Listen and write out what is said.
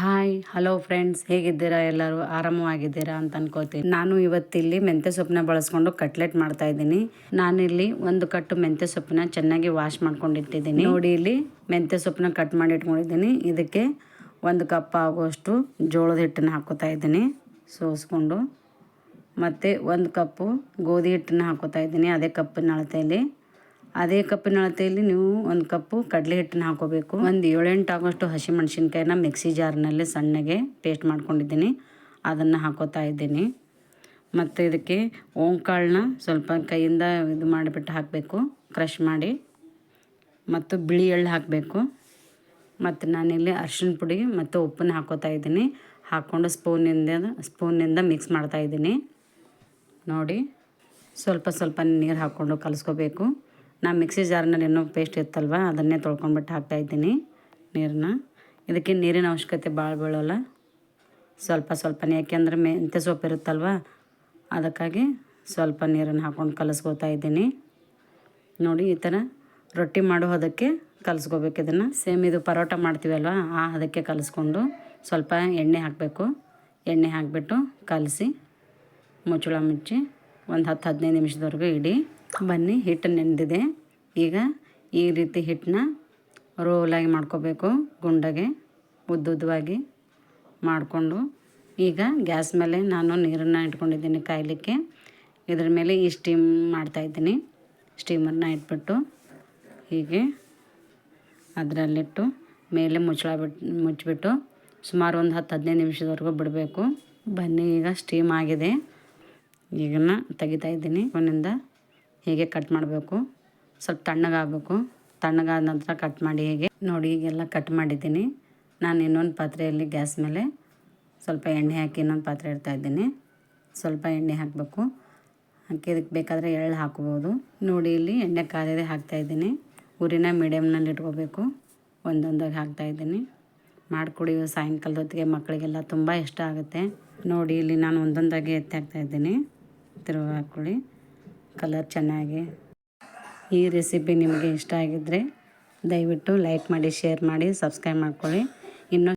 Hi hello friends ಹೇಗಿದ್ದೀರಾ? ಎಲ್ಲರೂ ಆರಾಮವಾಗಿದ್ದೀರಾ ಅಂತ ಅನ್ಕೋತೀನಿ. ನಾನು ಇವತ್ತಿಲ್ಲಿ ಮೆಂತ್ಯ ಸೊಪ್ಪನ್ನ ಬಳಸ್ಕೊಂಡು ಕಟ್ಲೆಟ್ ಮಾಡ್ತಾ ಇದ್ದೀನಿ. ನಾನಿಲ್ಲಿ ಒಂದು ಕಟ್ಟು ಮೆಂತ್ಯ ಸೊಪ್ಪನ್ನ ಚೆನ್ನಾಗಿ ವಾಶ್ ಮಾಡ್ಕೊಂಡಿಟ್ಟಿದ್ದೀನಿ. ನೋಡಿ ಇಲ್ಲಿ ಮೆಂತ್ಯ ಸೊಪ್ಪನ್ನ ಕಟ್ ಮಾಡಿ ಇಟ್ಕೊಂಡಿದ್ದೀನಿ. ಇದಕ್ಕೆ ಒಂದು ಕಪ್ ಆಗುವಷ್ಟು ಜೋಳದ ಹಿಟ್ಟನ್ನು ಹಾಕೋತಾ ಇದ್ದೀನಿ. ಸೋಸ್ಕೊಂಡು ಮತ್ತು ಒಂದು ಕಪ್ಪು ಗೋಧಿ ಹಿಟ್ಟನ್ನು ಹಾಕೋತಾ ಇದ್ದೀನಿ. ಅದೇ ಕಪ್ಪಿನ ಅಳತೆಯಲ್ಲಿ. ಅದೇ ಕಪ್ಪಿನ ಅಳತೆಯಲ್ಲಿ ನೀವು ಒಂದು ಕಪ್ಪು ಕಡಲೆ ಹಿಟ್ಟನ್ನ ಹಾಕೋಬೇಕು. ಒಂದು ಏಳೆಂಟು ಆಗೋಷ್ಟು ಹಸಿಮೆಣ್ಸಿನ್ಕಾಯಿನ ಮಿಕ್ಸಿ ಜಾರ್ನಲ್ಲಿ ಸಣ್ಣಗೆ ಪೇಸ್ಟ್ ಮಾಡ್ಕೊಂಡಿದ್ದೀನಿ. ಅದನ್ನು ಹಾಕೋತಾ ಇದ್ದೀನಿ. ಮತ್ತು ಇದಕ್ಕೆ ಓಂಕಾಳನ್ನ ಸ್ವಲ್ಪ ಕೈಯಿಂದ ಇದು ಮಾಡಿಬಿಟ್ಟು ಹಾಕಬೇಕು. ಕ್ರಷ್ ಮಾಡಿ. ಮತ್ತು ಬಿಳಿ ಎಳ್ಳು ಹಾಕಬೇಕು. ಮತ್ತು ನಾನಿಲ್ಲಿ ಅರ್ಶಿಣ ಪುಡಿ ಮತ್ತು ಉಪ್ಪನ್ನ ಹಾಕೋತಾ ಇದ್ದೀನಿ. ಹಾಕ್ಕೊಂಡು ಸ್ಪೂನಿಂದ ಸ್ಪೂನಿಂದ ಮಿಕ್ಸ್ ಮಾಡ್ತಾ ಇದ್ದೀನಿ. ನೋಡಿ, ಸ್ವಲ್ಪ ಸ್ವಲ್ಪ ನೀರು ಹಾಕ್ಕೊಂಡು ಕಲಿಸ್ಕೋಬೇಕು. ನಾ ಮಿಕ್ಸಿ ಜಾರ್ನಲ್ಲಿ ಏನೋ ಪೇಸ್ಟ್ ಇತ್ತಲ್ವ, ಅದನ್ನೇ ತೊಳ್ಕೊಂಡ್ಬಿಟ್ಟು ಹಾಕ್ತಾಯಿದ್ದೀನಿ ನೀರನ್ನ. ಇದಕ್ಕೆ ನೀರಿನ ಅವಶ್ಯಕತೆ ಭಾಳ ಬೀಳೋಲ್ಲ. ಸ್ವಲ್ಪ ಸ್ವಲ್ಪನೇ, ಯಾಕೆಂದ್ರೆ ಮೆಂತ್ಯ ಸೊಪ್ಪು ಇರುತ್ತಲ್ವ, ಅದಕ್ಕಾಗಿ ಸ್ವಲ್ಪ ನೀರನ್ನು ಹಾಕ್ಕೊಂಡು ಕಲಸ್ಕೋತಾ ಇದ್ದೀನಿ. ನೋಡಿ, ಈ ಥರ ರೊಟ್ಟಿ ಮಾಡೋ ಅದಕ್ಕೆ ಕಲಿಸ್ಕೋಬೇಕು. ಇದನ್ನು ಸೇಮ್ ಇದು ಪರೋಟ ಮಾಡ್ತೀವಲ್ವ ಆ ಅದಕ್ಕೆ ಕಲಸ್ಕೊಂಡು ಸ್ವಲ್ಪ ಎಣ್ಣೆ ಹಾಕಬೇಕು. ಎಣ್ಣೆ ಹಾಕಿಬಿಟ್ಟು ಕಲಸಿ, ಮುಚ್ಚಳ ಮುಚ್ಚಿ ಒಂದು ಹತ್ತು ಹದಿನೈದು ನಿಮಿಷದವರೆಗೂ ಇಡಿ. ಬನ್ನಿ ಹಿಟ್ಟು ನೆಂದಿದೆ ಈಗ ಈ ರೀತಿ ಹಿಟ್ಟನ್ನ ರೋಲಾಗಿ ಮಾಡ್ಕೋಬೇಕು, ಗುಂಡಗೆ ಉದ್ದುದ್ದವಾಗಿ ಮಾಡಿಕೊಂಡು. ಈಗ ಗ್ಯಾಸ್ ಮೇಲೆ ನಾನು ನೀರನ್ನು ಇಟ್ಕೊಂಡಿದ್ದೀನಿ ಕಾಯಲಿಕ್ಕೆ. ಇದ್ರ ಮೇಲೆ ಈ ಸ್ಟೀಮ್ ಮಾಡ್ತಾಯಿದ್ದೀನಿ ಸ್ಟೀಮರ್ನ ಇಟ್ಬಿಟ್ಟು ಹೀಗೆ ಅದರಲ್ಲಿಟ್ಟು ಮೇಲೆ ಮುಚ್ಚಳ ಬಿಟ್ಟು ಮುಚ್ಚಿಬಿಟ್ಟು ಸುಮಾರು ಒಂದು ಹತ್ತು ಹದಿನೈದು ನಿಮಿಷದವರೆಗೂ ಬಿಡಬೇಕು. ಬನ್ನಿ, ಈಗ ಸ್ಟೀಮ್ ಆಗಿದೆ. ಈಗನ್ನ ತೆಗಿತಾ ಇದ್ದೀನಿ. ಅವನಿಂದ ಹೇಗೆ ಕಟ್ ಮಾಡಬೇಕು. ಸ್ವಲ್ಪ ತಣ್ಣಗಾಗಬೇಕು. ತಣ್ಣಗಾದ ನಂತರ ಕಟ್ ಮಾಡಿ ಹೇಗೆ. ನೋಡಿ, ಈಗೆಲ್ಲ ಕಟ್ ಮಾಡಿದ್ದೀನಿ. ನಾನು ಇನ್ನೊಂದು ಪಾತ್ರೆಯಲ್ಲಿ ಗ್ಯಾಸ್ ಮೇಲೆ ಸ್ವಲ್ಪ ಎಣ್ಣೆ ಹಾಕಿ ಇನ್ನೊಂದು ಪಾತ್ರೆ ಇಡ್ತಾ ಇದ್ದೀನಿ. ಸ್ವಲ್ಪ ಎಣ್ಣೆ ಹಾಕಬೇಕು. ಹಾಕಿದಕ್ಕೆ ಬೇಕಾದರೆ ಎಳ್ಳು ಹಾಕ್ಬೋದು. ನೋಡಿ, ಇಲ್ಲಿ ಎಣ್ಣೆ ಕಾದಿದೆ ಹಾಕ್ತಾಯಿದ್ದೀನಿ ಉರಿನ ಮೀಡಿಯಮ್ನಲ್ಲಿ ಇಟ್ಕೋಬೇಕು. ಒಂದೊಂದಾಗಿ ಹಾಕ್ತಾಯಿದ್ದೀನಿ ಮಾಡಿಕೊಡಿ ಸಾಯಂಕಾಲದ ಹೊತ್ತಿಗೆ ಮಕ್ಕಳಿಗೆಲ್ಲ ತುಂಬ ಇಷ್ಟ ಆಗುತ್ತೆ. ನೋಡಿ, ಇಲ್ಲಿ ನಾನು ಒಂದೊಂದಾಗಿ ಎತ್ತಿ ಹಾಕ್ತಾಯಿದ್ದೀನಿ ತಿರುಗಿ ಹಾಕ್ಕೊಳ್ಳಿ ಕಲರ್ ಚೆನ್ನಾಗಿ. ಈ ರೆಸಿಪಿ ನಿಮಗೆ ಇಷ್ಟ ಆಗಿದ್ದರೆ ದಯವಿಟ್ಟು ಲೈಕ್ ಮಾಡಿ ಶೇರ್ ಮಾಡಿ ಸಬ್ಸ್ಕ್ರೈಬ್ ಮಾಡ್ಕೊಳ್ಳಿ. ಇನ್ನೂ